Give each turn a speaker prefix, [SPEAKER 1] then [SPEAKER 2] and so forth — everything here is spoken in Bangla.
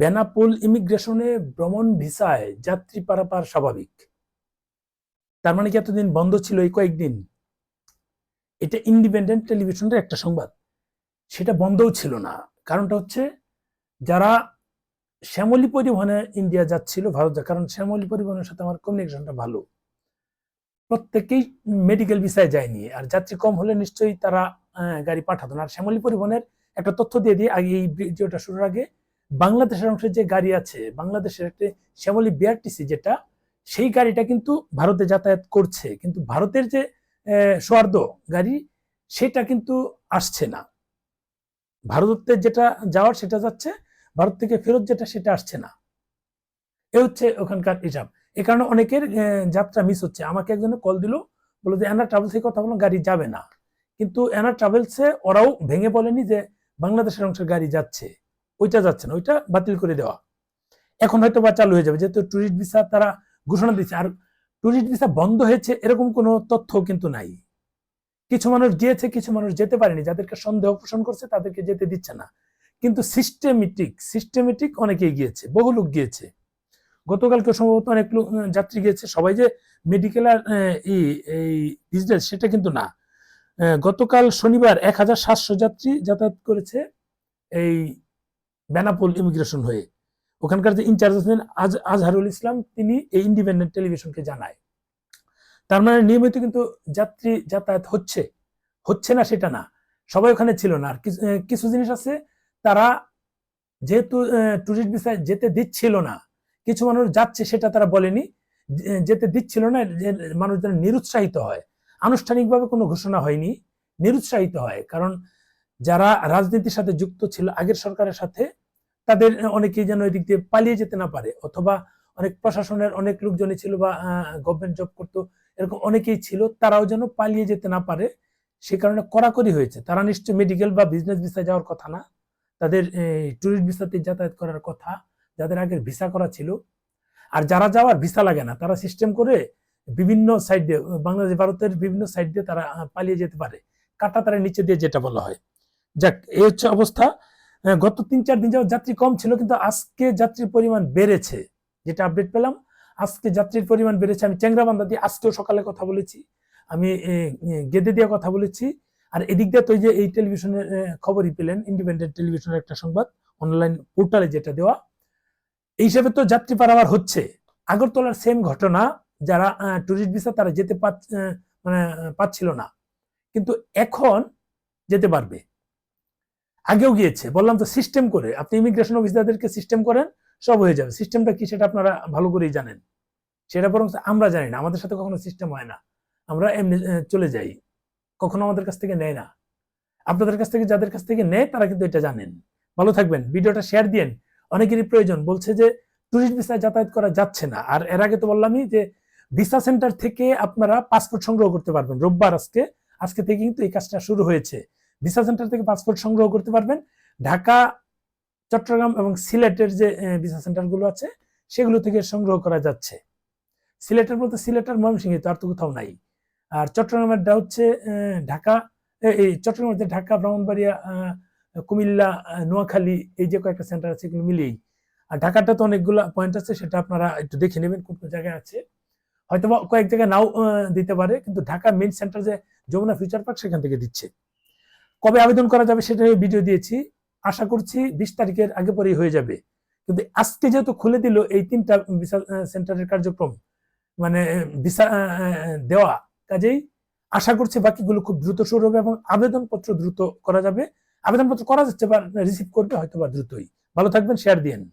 [SPEAKER 1] বেনাপোল ইমিগ্রেশনে ভ্রমণ ভিসায় যাত্রী পারাপার স্বাভাবিক। তার মানে কি এতদিন বন্ধ ছিল এই কয়েকদিন? এটা ইন্ডিপেন্ডেন্ট টেলিভিশনের একটা সংবাদ। সেটা বন্ধও ছিল না। কারণটা হচ্ছে, যারা শ্যামলী পরিবহনে ইন্ডিয়া যাচ্ছিল, ভারত কারণ শ্যামলী পরিবহনের সাথে আমার কমিউনিকেশনটা ভালো। প্রত্যেকেই মেডিকেল ভিসায় যায়নি। আর যাত্রী কম হলে নিশ্চয়ই তারা গাড়ি পাঠাতো না। আর শ্যামলী পরিবহনের একটা তথ্য দিয়ে দিয়ে আগে এই ভিডিওটা শুরুর আগে বাংলাদেশের অংশে যে গাড়ি আছে, বাংলাদেশের একটা শ্যামলী বিআরটিসি যেটা, সেই গাড়িটা কিন্তু ভারতে যাতায়াত করছে। কিন্তু ভারতের যে সোয়ার্দ গাড়ি, সেটা কিন্তু আসছে না। ভারতে যেটা যাওয়ার সেটা যাচ্ছে, ভারত থেকে ফেরত যেটা, সেটা আসছে না। এ হচ্ছে ওখানকার হিসাব। এ কারণে অনেকের যাত্রা মিস হচ্ছে। আমাকে একজনে কল দিল, বলল যে এনার ট্রাভেলস থেকে কথা বলল গাড়ি যাবে না। কিন্তু এনার ট্রাভেলসে ওরাও ভেঙে বলেনি যে, বাংলাদেশের অংশের গাড়ি যাচ্ছে। ওইটা যাচ্ছে না, ওইটা বাতিল করে দেওয়া। এখন হয়তো বা চালু হয়ে যাবে, যেহেতু ট্যুরিস্ট ভিসা তারা ঘোষণা দিচ্ছে আর ট্যুরিস্ট ভিসা বন্ধ হয়েছে এরকম কোনো তথ্য কিন্তু নাই। কিছু মানুষ গিয়েছে, কিছু মানুষ যেতে পারেনি, যাদেরকে সন্দেহ পোষণ করছে তাদেরকে যেতে দিচ্ছে না। কিন্তু সিস্টেমেটিক সিস্টেমেটিক অনেকেই গিয়েছে, বহু লোক গিয়েছে। গতকালকে সম্ভবত অনেক লোক যাত্রী গিয়েছে। সবাই যে মেডিকেল আর এই বিজনেস সেটা কিন্তু না। গতকাল শনিবার এক হাজার সাতশো যাত্রী যাতায়াত করেছে। এই বেনাপোল ইমিগ্রেশন হয়ে। ওখানকার যে ইনচার্জ আছেন আজ আজহারুল ইসলাম, তিনি এই ইন্ডিপেন্ডেন্ট টেলিভিশনকে জানায়। তার মানে নিয়মিত কিন্তু যাত্রী যাতায়াত হচ্ছে। হচ্ছে না সেটা না। সবাই ওখানে ছিল না। আর কিছু জিনিস আছে, তারা যেহেতু টুরিস্ট ভিসায় যেতে দিচ্ছিল না, কিছু মানুষ যাচ্ছে সেটা তারা বলেনি যেতে দিচ্ছিল না, যে মানুষ নিরুৎসাহিত হয়। আনুষ্ঠানিকভাবে কোনো ঘোষণা হয়নি, নিরুৎসাহিত হয়। কারণ যারা রাজনীতির সাথে যুক্ত ছিল আগের সরকারের সাথে, তাদের অনেকেই যেন এদিক দিয়ে পালিয়ে যেতে না পারে, অথবা অনেক প্রশাসনের অনেক লোকজনই ছিল বা গভর্নমেন্ট জব করতো, এরকম অনেকেই ছিল, তারাও যেন পালিয়ে যেতে না পারে, সে কারণে কড়াকড়ি হয়েছে। তারা নিশ্চয়ই মেডিকেল বা বিজনেস ভিসা যাওয়ার কথা না, তাদের ট্যুরিস্ট ভিসাতে যাতায়াত করার কথা, যাদের আগের ভিসা করা ছিল। আর যারা যাওয়ার ভিসা লাগে না, তারা সিস্টেম করে বিভিন্ন সাইড দিয়ে, বাংলাদেশ, ভারতের বিভিন্ন সাইড দিয়ে তারা পালিয়ে যেতে পারে। কাটা তারা নিচে দিয়ে যেটা বলা হয়। যাক এই হচ্ছে অবস্থা। গত তিন চার দিন যাওয়ার যাত্রী কম ছিল কিন্তু আজকে যাত্রীর পরিমাণ বেড়েছে। যেটা আপডেট পেলাম আজকে যাত্রীর পরিমাণ বেড়েছে। আমি চ্যাংরাবান্ধা দিয়ে আজকেও সকালে কথা বলেছি। আমি গেদে দিয়ে কথা বলেছি। আর এদিক দিয়ে তো যে এই টেলিভিশনের খবরই পেলেন ইন্ডিপেন্ডেন্ট টেলিভিশনের একটা সংবাদ অনলাইন পোর্টালে যেটা দেওয়া। এই হিসাবে তো যাত্রী পারাবার হচ্ছে। আগরতলার সেম ঘটনা যারা ট্যুরিস্ট ভিসা তারা যেতে পাচ- আহ, মানে পাচ্ছিল না। কিন্তু এখন যেতে পারবে। আগেও গিয়েছে। বললাম তো সিস্টেম করে। আপনি ইমিগ্রেশন অফিসারদেরকে সিস্টেম করেন, সব হয়ে যাবে। সিস্টেমটা কি সেটা আপনারা ভালো করেই জানেন। সেটা বরং আমরা জানি না। আমাদের সাথে কখনো সিস্টেম হয় না। আমরা এমনি চলে যাই। কখনো আমাদের কাছ থেকে নেয় না। আপনাদের কাছ থেকে, যাদের কাছ থেকে নেয়, তারা কিন্তু এটা জানেন। ভালো থাকবেন। ভিডিওটা শেয়ার দিয়েন। অনেকেরই প্রয়োজন। বলছে যে টুরিস্ট ভিসায় যাতায়াত করা যাচ্ছে না। আর এর আগে তো বললামই যে ভিসা সেন্টার থেকে আপনারা পাসপোর্ট সংগ্রহ করতে পারবেন। রোববার আজকে। আজকে থেকে কিন্তু এই কাজটা শুরু হয়েছে। ভিসা সেন্টার থেকে পাসপোর্ট সংগ্রহ করতে পারবেন। ঢাকা, চট্টগ্রাম এবং সিলেটের যে ভিসা সেন্টারগুলো আছে, সেগুলো থেকে সংগ্রহ করা যাচ্ছে। সিলেটের বলতে সিলেটের ময়মনসিংহে আর তো কোথাও নাই। আর চট্টগ্রামেরটা হচ্ছে ঢাকা এই চট্টগ্রামের যে ঢাকা, ব্রাহ্মণবাড়িয়া কুমিল্লা নোয়াখালী, এই যে কয়েকটা সেন্টার আছে, এগুলো মিলিয়েই আর ঢাকাটা তো অনেকগুলো পয়েন্ট আছে, সেটা আপনারা একটু দেখে নেবেন কোন কোন জায়গায় আছে। হয়তো কয়েক জায়গায় নাও দিতে পারে, কিন্তু ঢাকা মেন সেন্টার যে যমুনা ফিউচার পার্ক সেখান থেকে দিচ্ছে। কবে আবেদন করা যাবে সেটা ভিডিও দিয়েছি। আশা করছি বিশ তারিখের আগে পরেই হয়ে যাবে। কিন্তু আজকে যেহেতু খুলে দিল এই তিনটা ভিসা সেন্টারের কার্যক্রম মানে ভিসা দেওয়া, কাজেই আশা করছি বাকিগুলো খুব দ্রুত শুরু হবে এবং আবেদনপত্র দ্রুত করা যাবে। আবেদনপত্র করা যাচ্ছে বা রিসিভ করবে হয়তো বা দ্রুতই। ভালো থাকবেন শেয়ার দিয়েন।